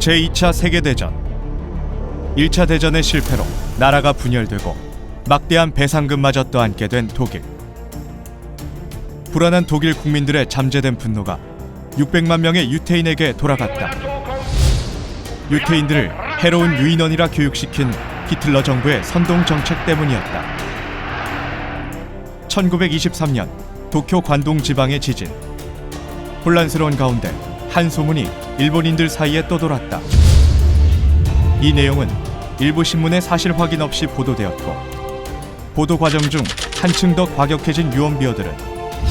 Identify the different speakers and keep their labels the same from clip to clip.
Speaker 1: 제2차 세계대전. 1차 대전의 실패로 나라가 분열되고 막대한 배상금마저 떠안게 된 독일. 불안한 독일 국민들의 잠재된 분노가 600만 명의 유태인에게 돌아갔다. 유태인들을 해로운 유인원이라 교육시킨 히틀러 정부의 선동 정책 때문이었다. 1923년 도쿄 관동 지방의 지진. 혼란스러운 가운데 한 소문이 일본인들 사이에 떠돌았다. 이 내용은 일부 신문에 사실 확인 없이 보도되었고 보도 과정 중 한층 더 과격해진 유언비어들은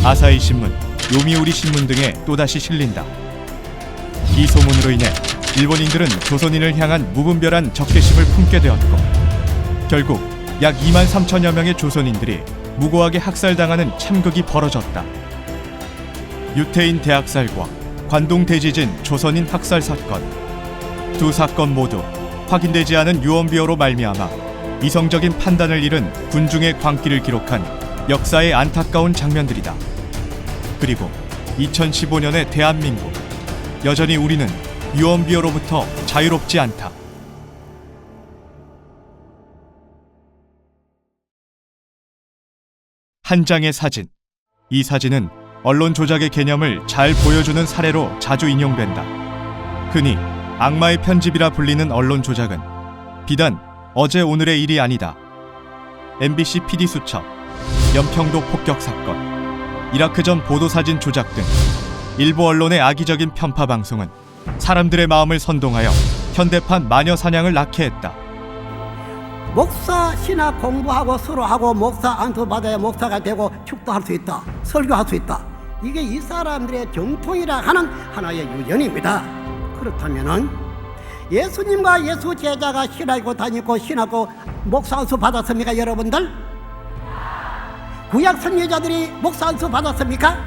Speaker 1: 아사히 신문, 요미우리 신문 등에 또다시 실린다. 이 소문으로 인해 일본인들은 조선인을 향한 무분별한 적개심을 품게 되었고 결국 약 2만 3천여 명의 조선인들이 무고하게 학살당하는 참극이 벌어졌다. 유태인 대학살과 관동 대지진 조선인 학살 사건 두 사건 모두 확인되지 않은 유언비어로 말미암아 이성적인 판단을 잃은 군중의 광기를 기록한 역사의 안타까운 장면들이다. 그리고 2015년의 대한민국 여전히 우리는 유언비어로부터 자유롭지 않다. 한 장의 사진. 이 사진은 언론 조작의 개념을 잘 보여주는 사례로 자주 인용된다. 흔히 악마의 편집이라 불리는 언론 조작은 비단 어제 오늘의 일이 아니다. MBC PD 수첩, 연평도 폭격 사건, 이라크 전 보도 사진 조작 등 일부 언론의 악의적인 편파 방송은 사람들의 마음을 선동하여 현대판 마녀 사냥을 낳게 했다.
Speaker 2: 목사 신학 공부하고 서로 하고 목사 안수 받아야 목사가 되고 축도할 수 있다. 설교할 수 있다. 이게 이 사람들의 정통이라 하는 하나의 유전입니다. 그렇다면은 예수님과 예수 제자가 신하고 다니고 신하고 목사 안수 받았습니까, 여러분들? 구약 선지자들이 목사 안수 받았습니까?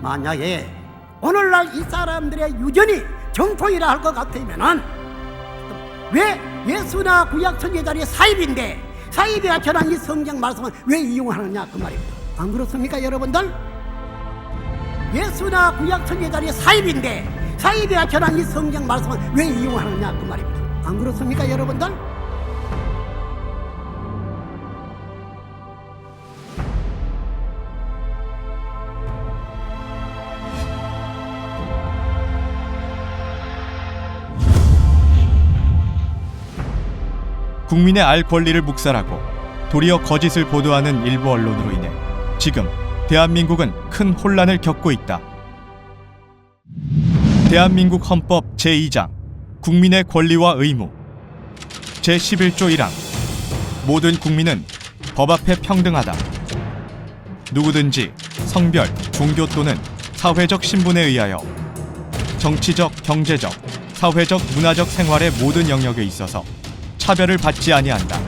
Speaker 2: 만약에 오늘날 이 사람들의 유전이 정통이라 할 것 같으면은 왜 예수나 구약 선지자들이 사입인데 사입이야 전한 이 성경 말씀을 왜 이용하느냐 그 말입니다. 안 그렇습니까 여러분들? 예수나 구약 선지자들이 사입인데 사입이야 전한 이 성경 말씀을 왜 이용하느냐 그 말입니다. 안 그렇습니까 여러분들?
Speaker 1: 국민의 알 권리를 묵살하고 도리어 거짓을 보도하는 일부 언론으로 인해 지금 대한민국은 큰 혼란을 겪고 있다. 대한민국 헌법 제2장 국민의 권리와 의무 제11조 1항 모든 국민은 법 앞에 평등하다. 누구든지 성별, 종교 또는 사회적 신분에 의하여 정치적, 경제적, 사회적, 문화적 생활의 모든 영역에 있어서 차별을 받지 아니한다.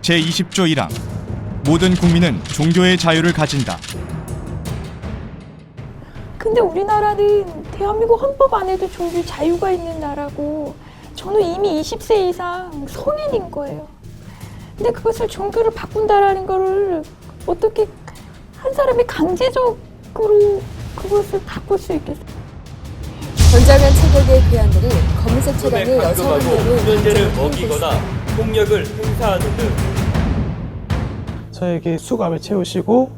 Speaker 1: 제20조 1항 모든 국민은 종교의 자유를 가진다.
Speaker 3: 근데 우리나라는 대한민국 헌법 안에도 종교 자유가 있는 나라고 저는 이미 20세 이상 성인인 거예요. 근데 그것을 종교를 바꾼다라는 거를 어떻게 한 사람이 강제적으로 그것을 바꿀 수 있겠어요?
Speaker 4: 전자면 체격의 괴한들이 검은색 차량의 여성
Speaker 5: 간섭하고
Speaker 4: 운동을
Speaker 5: 훈련제를
Speaker 4: 강제로
Speaker 5: 어기거나 폭력을 행사하는 등
Speaker 6: 저에게 수갑을 채우시고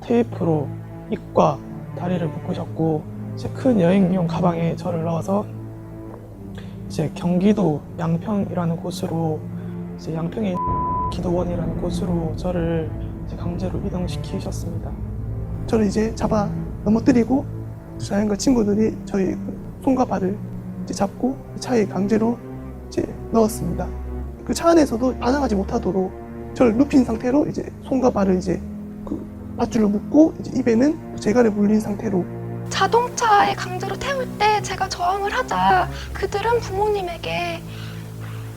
Speaker 6: 테이프로 입과 다리를 묶으셨고 이제 큰 여행용 가방에 저를 넣어서 이제 경기도 양평이라는 곳으로 이제 양평의 기도원이라는 곳으로 저를 강제로 이동시키셨습니다. 저를 이제 잡아 넘어뜨리고 자연과 친구들이 저희 손과 발을 잡고 차에 강제로 넣었습니다. 그 차 안에서도 반항하지 못하도록 저를 눕힌 상태로 이제 손과 발을 이제 그 밧줄로 묶고 이제 입에는 재갈을 물린 상태로
Speaker 7: 자동차에 강제로 태울 때 제가 저항을 하자 그들은 부모님에게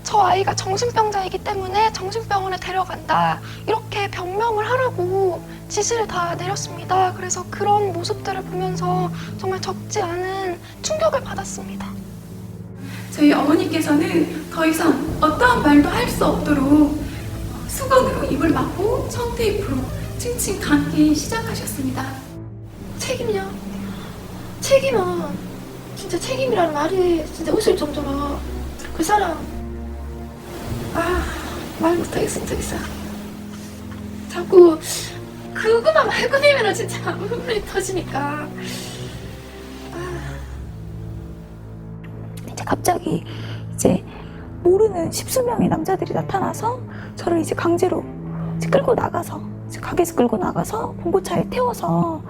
Speaker 7: 저 아이가 정신병자이기 때문에 정신병원에 데려간다 이렇게 병명을 하라고 지시를 다 내렸습니다. 그래서 그런 모습들을 보면서 정말 적지 않은 충격을 받았습니다.
Speaker 8: 저희 어머니께서는 더 이상 어떠한 말도 할 수 없도록 수건으로 입을 막고 청테이프로 칭칭 감기 시작하셨습니다.
Speaker 7: 책임요? 책임은 진짜 책임이라는 말이 진짜 웃을 정도로 그 사람. 아 말 못하겠어 진짜 자꾸 그거만 말고 되면 진짜 눈물이 터지니까.
Speaker 3: 이제 갑자기 이제 모르는 십수명의 남자들이 나타나서 저를 이제 강제로 이제 끌고 나가서 이제 가게에서 끌고 나가서 봉고차에 태워서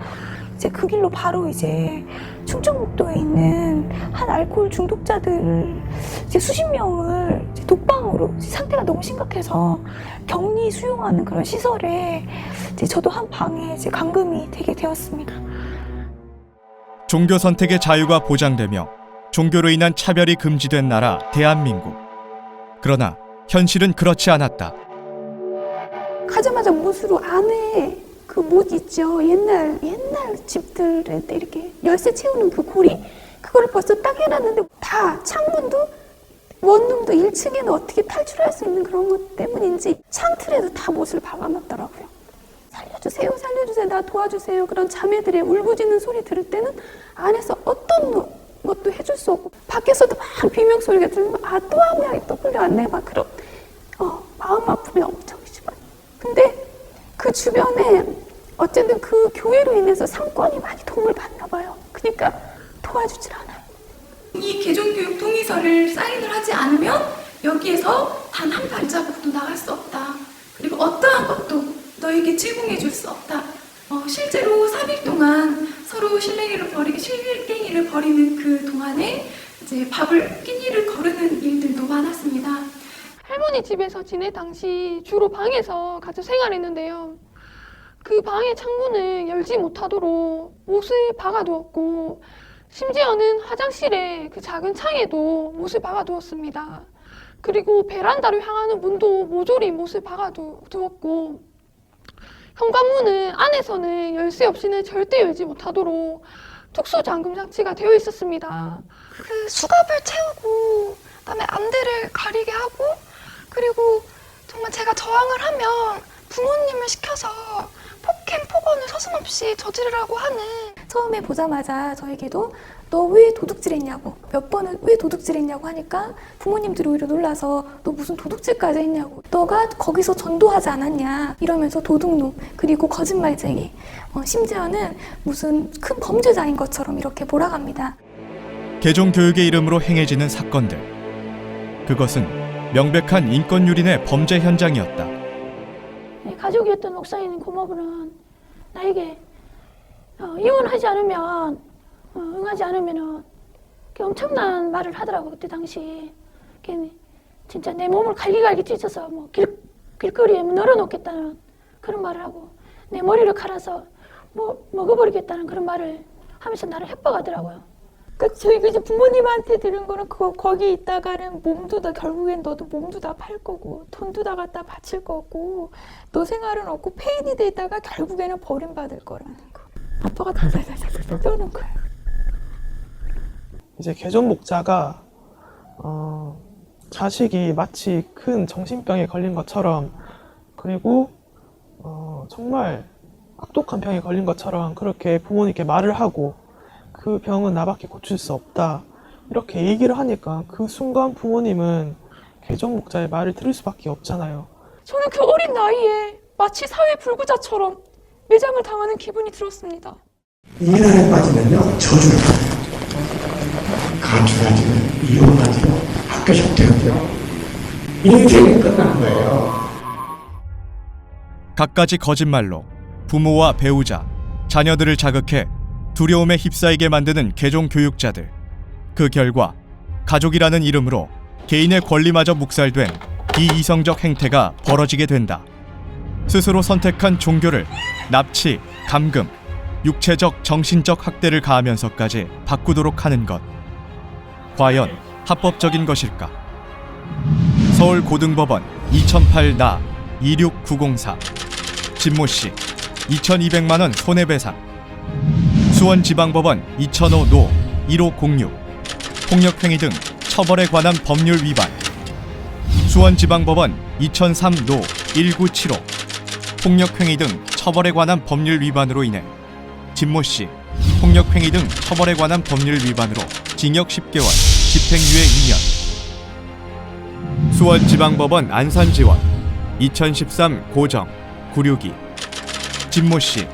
Speaker 3: 이제 그 길로 바로 이제 충청북도에 있는 한 알코올 중독자들 이제 수십 명을 이제 독방으로 이제 상태가 너무 심각해서 격리 수용하는 그런 시설에 이제 저도 한 방에 이제 감금이 되게 되었습니다.
Speaker 1: 종교 선택의 자유가 보장되며 종교로 인한 차별이 금지된 나라 대한민국. 그러나 현실은 그렇지 않았다.
Speaker 3: 가자마자 못으로 안에 그 못 있죠. 옛날 옛날 집들에 이렇게 열쇠 채우는 그 고리 그거를 벌써 딱 해놨는데 다 창문도 원룸도 1층에는 어떻게 탈출할 수 있는 그런 것 때문인지 창틀에도 다 못을 박아놨더라고요. 살려주세요, 살려주세요, 나 도와주세요. 그런 자매들의 울부짖는 소리 들을 때는 안에서 어떤 뭐- 것도 해줄 수 없고 밖에서도 막 비명 소리가 들리면 아 또 한 명이 또 끌려왔네 막 그런 어, 마음 아픔이 엄청 심한. 근데 그 주변에 어쨌든 그 교회로 인해서 상권이 많이 도움을 받나 봐요. 그러니까 도와주질 않아요.
Speaker 8: 이 개종교육 동의서를 사인을 하지 않으면 여기에서 단 한 발자국도 나갈 수 없다. 그리고 어떠한 것도 너에게 제공해 줄 수 없다. 어, 실제로 3일 동안 서로 실랭이를 벌이기, 실갱이를 벌이는 그 동안에 이제 밥을 끼니를 거르는 일들도 많았습니다.
Speaker 7: 할머니 집에서 지낼 당시 주로 방에서 같이 생활했는데요. 그 방의 창문을 열지 못하도록 못을 박아두었고, 심지어는 화장실에 그 작은 창에도 못을 박아두었습니다. 그리고 베란다로 향하는 문도 모조리 못을 박아두었고, 현관문은 안에서는 열쇠 없이는 절대 열지 못하도록 특수 잠금 장치가 되어 있었습니다.
Speaker 9: 그 수갑을 채우고 그다음에 안대를 가리게 하고 그리고 정말 제가 저항을 하면 부모님을 시켜서 폭행 폭언을 서슴없이 저지르라고 하는
Speaker 3: 처음에 보자마자 저에게도 너 왜 도둑질했냐고 몇 번은 왜 도둑질했냐고 하니까 부모님들이 오히려 놀라서 너 무슨 도둑질까지 했냐고 너가 거기서 전도하지 않았냐 이러면서 도둑놈 그리고 거짓말쟁이 어, 심지어는 무슨 큰 범죄자인 것처럼 이렇게 몰아갑니다.
Speaker 1: 개종 교육의 이름으로 행해지는 사건들. 그것은 명백한 인권 유린의 범죄 현장이었다.
Speaker 3: 네, 가족이었던 목사님 고모부는 나에게 어, 이혼하지 않으면 어, 응하지 않으면은 엄청난 말을 하더라고 그때 당시 진짜 내 몸을 갈기갈기 찢어서 뭐 길, 길거리에 뭐 널어놓겠다는 그런 말을 하고 내 머리를 갈아서 뭐 먹어버리겠다는 그런 말을 하면서 나를 협박하더라고요. 그러니까 저희가 이제 부모님한테 들은 거는 그거 거기 있다가는 몸도 다 결국엔 너도 몸도 다 팔 거고 돈도 다 갖다 바칠 거고 너 생활은 없고 폐인이 돼 있다가 결국에는 버림받을 거라는 거. 아빠가 달달달달 떠는 거예요.
Speaker 6: 이제 개존 목자가 어, 자식이 마치 큰 정신병에 걸린 것처럼 그리고 어, 정말 악독한 병에 걸린 것처럼 그렇게 부모님께 말을 하고 그 병은 나밖에 고칠 수 없다 이렇게 얘기를 하니까 그 순간 부모님은 개존 목자의 말을 들을 수밖에 없잖아요.
Speaker 3: 저는 그 어린 나이에 마치 사회 불구자처럼 매장을 당하는 기분이 들었습니다.
Speaker 10: 이란에 빠지면요 저주를 받아요. 가출하지는 이혼하지는 학교 적대하고요. 인생이 끝난 거예요.
Speaker 1: 갖가지 거짓말로 부모와 배우자, 자녀들을 자극해 두려움에 휩싸이게 만드는 개종 교육자들. 그 결과 가족이라는 이름으로 개인의 권리마저 묵살된 비이성적 행태가 벌어지게 된다. 스스로 선택한 종교를 납치, 감금, 육체적, 정신적 학대를 가하면서까지 바꾸도록 하는 것. 과연 합법적인 것일까? 서울 고등법원 2008나 26904 진모 씨 2,200만 원 손해배상 수원지방법원 2005노 1506 폭력행위 등 처벌에 관한 법률 위반 수원지방법원 2003노 1975 폭력행위 등 처벌에 관한 법률 위반으로 인해 진모 씨 폭력행위 등 처벌에 관한 법률 위반으로 징역 10개월, 집행유예 2년. 수원지방법원 안산지원 2013 고정 962 진모 씨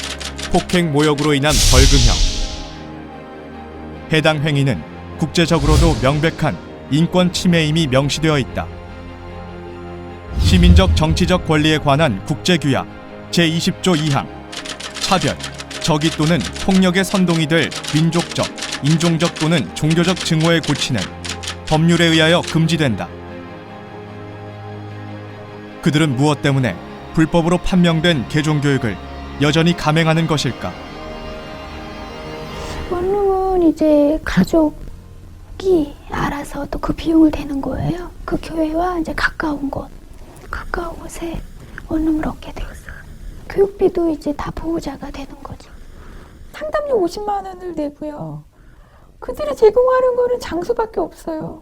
Speaker 1: 폭행 모욕으로 인한 벌금형. 해당 행위는 국제적으로도 명백한 인권 침해임이 명시되어 있다. 시민적 정치적 권리에 관한 국제 규약 제20조 2항 차별, 적의 또는 폭력의 선동이 될 민족적, 인종적 또는 종교적 증오에 고치는 법률에 의하여 금지된다. 그들은 무엇 때문에 불법으로 판명된 개종 교육을 여전히 감행하는 것일까?
Speaker 11: 원룸은 이제 가족이 알아서 또 그 비용을 대는 거예요. 그 교회와 이제 가까운 곳, 가까운 곳에 원룸을 얻게 되었어요. 교육비도 이제 다 보호자가 되는 거죠. 상담료 50만 원을 내고요. 그들이 제공하는 거는 장소밖에 없어요.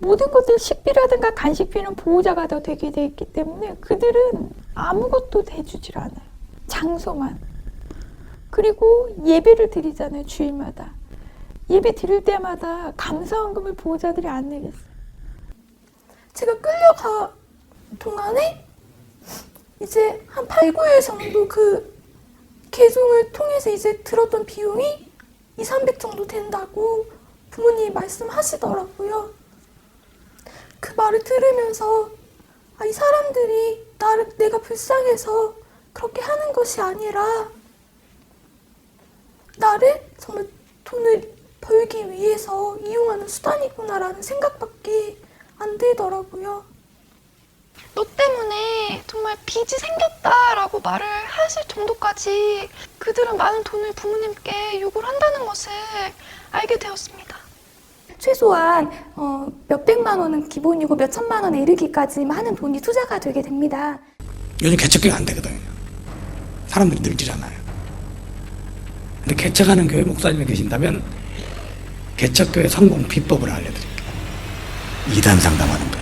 Speaker 11: 모든 것들 식비라든가 간식비는 보호자가 더 되게 돼 있기 때문에 그들은 아무것도 대주질 않아요. 장소만. 그리고 예배를 드리잖아요, 주일마다. 예배 드릴 때마다 감사원금을 보호자들이 안 내겠어요.
Speaker 3: 제가 끌려가 동안에 이제 한 8, 9일 정도 그 개종을 통해서 이제 들었던 비용이 2, 300 정도 된다고 부모님이 말씀하시더라고요. 그 말을 들으면서 아, 이 사람들이 나를 내가 불쌍해서 그렇게 하는 것이 아니라 나를 정말 돈을 벌기 위해서 이용하는 수단이구나라는 생각밖에 안 들더라고요.
Speaker 9: 너 때문에 정말 빚이 생겼다라고 말을 하실 정도까지 그들은 많은 돈을 부모님께 요구를 한다는 것을 알게 되었습니다.
Speaker 3: 최소한 어, 몇백만 원은 기본이고 몇천만 원에 이르기까지 많은 돈이 투자가 되게 됩니다.
Speaker 10: 요즘 개척교육 안 되거든요. 사람들이 늘지잖아요. 근데 개척하는 교회 목사님이 계신다면 개척교회 성공 비법을 알려드릴게요. 이단 상담하는 거예요.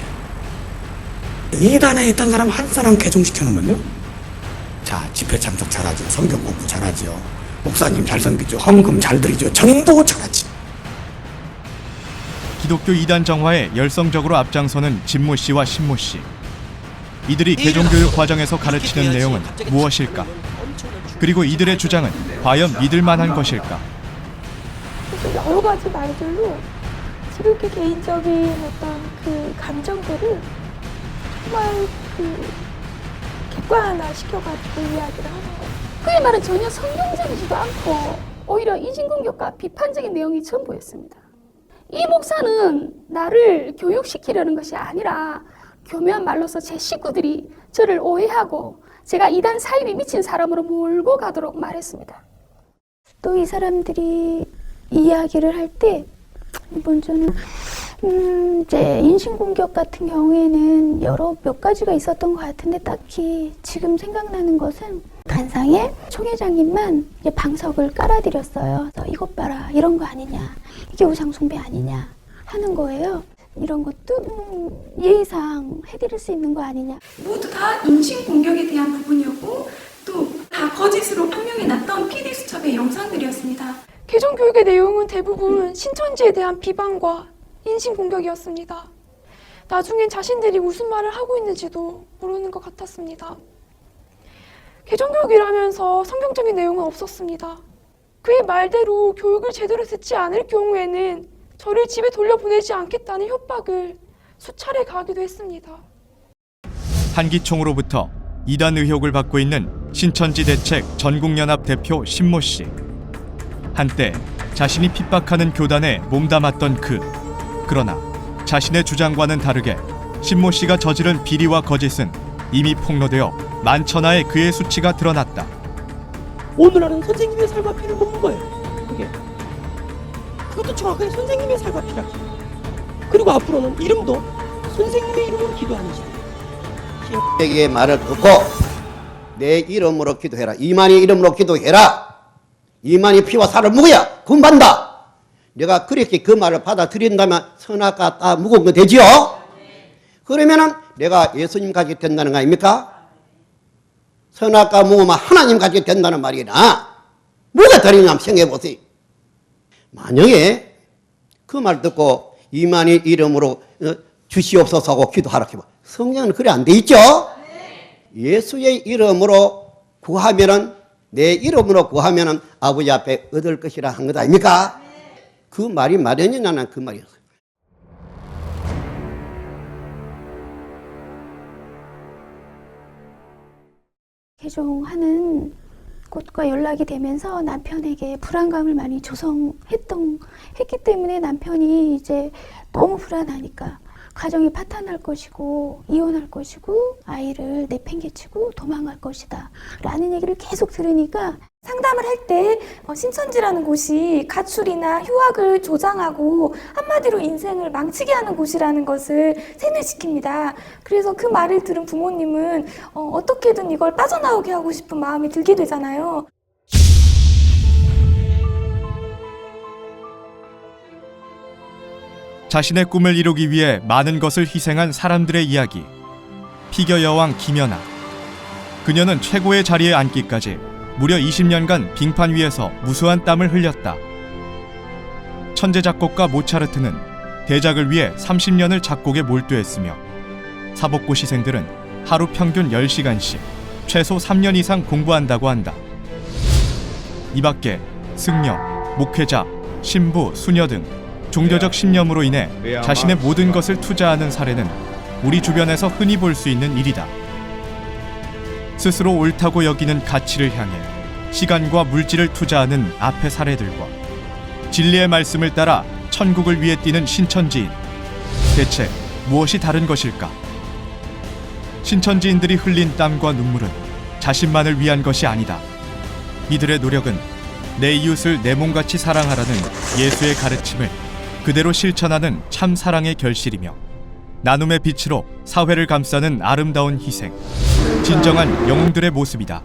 Speaker 10: 이단에 있던 사람 한 사람 개종시켜놓으면요. 자, 집회 참석 잘하죠. 성경 공부 잘하죠. 목사님 잘 섬기죠. 헌금 잘 드리죠. 전부 잘하지.
Speaker 1: 기독교 이단 정화에 열성적으로 앞장서는 진모 씨와 신모 씨. 이들이 개종 교육 과정에서 가르치는 내용은 무엇일까? 그리고 이들의 주장은 과연 믿을 만한 것일까?
Speaker 11: 여러 가지 말들로 지극히 개인적인 어떤 그 감정들을 정말 그 객관화 시켜가지고 이야기를 하는 거예요.
Speaker 4: 그의 말은 전혀 성경적이지도 않고 오히려 인신공격과 비판적인 내용이 전부였습니다. 이 목사는 나를 교육시키려는 것이 아니라 교묘한 말로서 제 식구들이 저를 오해하고 제가 이단 사입에 미친 사람으로 몰고 가도록 말했습니다.
Speaker 11: 또 이 사람들이 이야기를 할 때 먼저는 음, 이제 인신공격 같은 경우에는 여러 몇 가지가 있었던 것 같은데 딱히 지금 생각나는 것은 단상에 총 회장님만 이제 방석을 깔아드렸어요. 그래서 이것 봐라 이런 거 아니냐 이게 우상숭배 아니냐 하는 거예요. 이런 것도 음, 예의상 해드릴 수 있는 거 아니냐.
Speaker 3: 모두 다 인신공격에 대한 부분이었고 또 다 거짓으로 판명이 났던 PD 수첩의 영상들이었습니다.
Speaker 11: 개종교육의 내용은 대부분 신천지에 대한 비방과 인신공격이었습니다. 나중엔 자신들이 무슨 말을 하고 있는지도 모르는 것 같았습니다. 개종교육이라면서 성경적인 내용은 없었습니다. 그의 말대로 교육을 제대로 듣지 않을 경우에는 저를 집에 돌려보내지 않겠다는 협박을 수차례 가하기도 했습니다.
Speaker 1: 한기총으로부터 이단 의혹을 받고 있는 신천지 대책 전국연합 대표 신모 씨. 한때 자신이 핍박하는 교단에 몸담았던 그. 그러나 자신의 주장과는 다르게 신모 씨가 저지른 비리와 거짓은 이미 폭로되어 만천하의 그의 수치가 드러났다.
Speaker 12: 오늘날은 선생님의 살과 피를 먹는 거예요. 그게. 그것도 정확하게 선생님의 살과 피라. 그리고 앞으로는 이름도 선생님의 이름으로 기도하는 시대.
Speaker 2: 에게 말을 듣고 내 이름으로 기도해라. 이만희 이름으로 기도해라. 이만희 피와 살을 먹어야 군반다. 내가 그렇게 그 말을 받아들인다면 선악과 다 무거운 거 되지요? 그러면은 내가 예수님 가게 된다는 거 아닙니까? 선악과 무거우면 하나님 가게 된다는 말이나 뭐가 다르냐 생각해 보세요. 만약에 그 말 듣고 이만희 이름으로 어, 주시옵소서 하고 기도하라 해봐. 성경은 그래 안 돼 있죠? 예수의 이름으로 구하면은 내 이름으로 구하면은 아버지 앞에 얻을 것이라 한 것 아닙니까? 그 말이 마련이 나는 그 말이었어요.
Speaker 11: 개종하는 곳과 연락이 되면서 남편에게 불안감을 많이 조성했던 했기 때문에 남편이 이제 너무 불안하니까 가정이 파탄날 것이고 이혼할 것이고 아이를 내팽개치고 도망갈 것이다 라는 얘기를 계속 들으니까
Speaker 3: 상담을 할때 어, 신천지라는 곳이 가출이나 휴학을 조장하고 한마디로 인생을 망치게 하는 곳이라는 것을 세뇌시킵니다. 그래서 그 말을 들은 부모님은 어, 어떻게든 이걸 빠져나오게 하고 싶은 마음이 들게 되잖아요.
Speaker 1: 자신의 꿈을 이루기 위해 많은 것을 희생한 사람들의 이야기. 피겨 여왕 김연아. 그녀는 최고의 자리에 앉기까지 무려 20년간 빙판 위에서 무수한 땀을 흘렸다. 천재 작곡가 모차르트는 대작을 위해 30년을 작곡에 몰두했으며 사복고 시생들은 하루 평균 10시간씩 최소 3년 이상 공부한다고 한다. 이 밖에 승려, 목회자, 신부, 수녀 등 종교적 신념으로 인해 자신의 모든 것을 투자하는 사례는 우리 주변에서 흔히 볼 수 있는 일이다. 스스로 옳다고 여기는 가치를 향해 시간과 물질을 투자하는 앞의 사례들과 진리의 말씀을 따라 천국을 위해 뛰는 신천지인 대체 무엇이 다른 것일까? 신천지인들이 흘린 땀과 눈물은 자신만을 위한 것이 아니다. 이들의 노력은 내 이웃을 내 몸같이 사랑하라는 예수의 가르침을 그대로 실천하는 참 사랑의 결실이며 나눔의 빛으로 사회를 감싸는 아름다운 희생, 진정한 영웅들의 모습이다.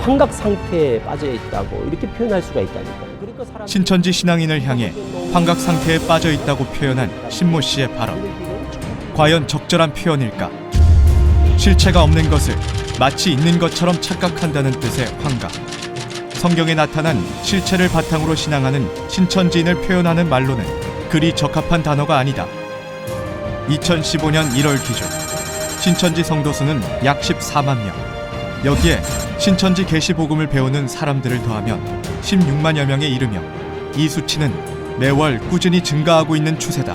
Speaker 12: 환각 상태에 빠져 있다고 이렇게 표현할 수가 있다니까요. 그러니까 사람
Speaker 1: 신천지 신앙인을 향해 환각 상태에 빠져 있다고 표현한 신모 씨의 발언. 과연 적절한 표현일까? 실체가 없는 것을 마치 있는 것처럼 착각한다는 뜻의 환각. 성경에 나타난 실체를 바탕으로 신앙하는 신천지인을 표현하는 말로는 그리 적합한 단어가 아니다. 2015년 1월 기준 신천지 성도 수는 약 14만 명. 여기에 신천지 계시복음을 배우는 사람들을 더하면 16만여 명에 이르며 이 수치는 매월 꾸준히 증가하고 있는 추세다.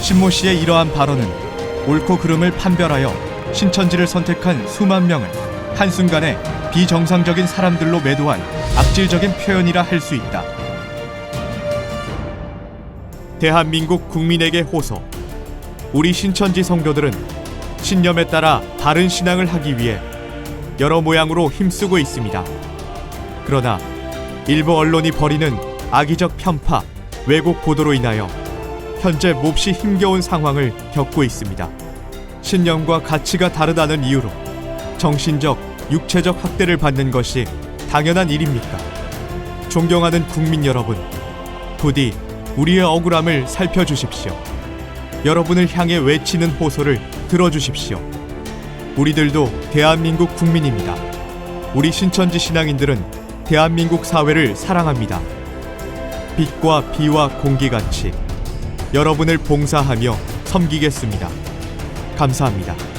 Speaker 1: 신모 씨의 이러한 발언은 옳고 그름을 판별하여 신천지를 선택한 수만 명을 한순간에 비정상적인 사람들로 매도한 악질적인 표현이라 할 수 있다. 대한민국 국민에게 호소. 우리 신천지 성도들은 신념에 따라 바른 신앙을 하기 위해 여러 모양으로 힘쓰고 있습니다. 그러나 일부 언론이 벌이는 악의적 편파, 왜곡 보도로 인하여 현재 몹시 힘겨운 상황을 겪고 있습니다. 신념과 가치가 다르다는 이유로 정신적, 육체적 학대를 받는 것이 당연한 일입니까? 존경하는 국민 여러분, 부디 우리의 억울함을 살펴주십시오. 여러분을 향해 외치는 호소를 들어주십시오. 우리들도 대한민국 국민입니다. 우리 신천지 신앙인들은 대한민국 사회를 사랑합니다. 빛과 비와 공기같이 여러분을 봉사하며 섬기겠습니다. 감사합니다.